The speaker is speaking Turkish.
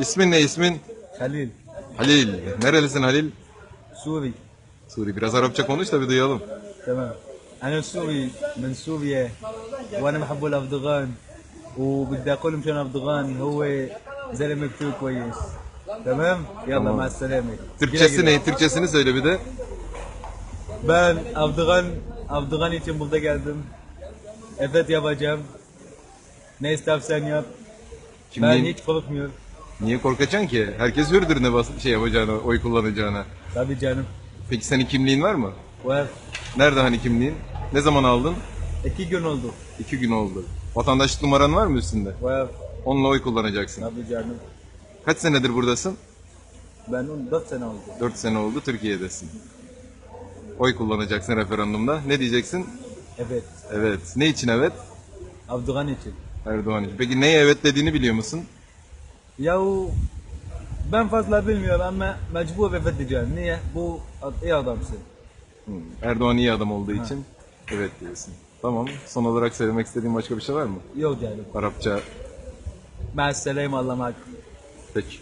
İsmin ne ismin? خليل Halil. Nerelisin Halil? سوري Suri. Biraz Arapça konuş da bir duyalım. تمام انا سوري من سوريا وانا بحب الافغان وبدي اقول مشان افغان هو زلمه كتير كويس تمام يلا تمام. مع السلامه Türkçesi ne? Türkçesini söyle bir de. Ben Afgan, Afgan için burada geldim. Evet yapacağım. Ne istersen yap. Ben Kimliğin, hiç korkmuyorum. niye korkacaksın ki? Herkes hürdür ne bas şey yapacağına, oy kullanacağına. Tabii canım. Peki senin kimliğin var mı? Var. Nerede hani kimliğin? Ne zaman aldın? İki gün oldu. İki gün oldu. Vatandaşlık numaran var mı üstünde? Var. Onunla oy kullanacaksın. Tabii canım. Kaç senedir buradasın? Ben 14 sene oldu. 4 sene oldu Türkiye'desin. Oy kullanacaksın referandumda. Ne diyeceksin? Evet. Evet. Ne için evet? Afgan için. Erdoğan için. Peki neye evet dediğini biliyor musun? Yahu ben fazla bilmiyorum ama mecbur evet diyeceğim. Niye? Bu iyi adamsın. Erdoğan iyi adam olduğu için evet diyorsun. Tamam. Son olarak söylemek istediğin başka bir şey var mı? Yok canım. Arapça. Ma'as selam Allah'a emanet. Peki.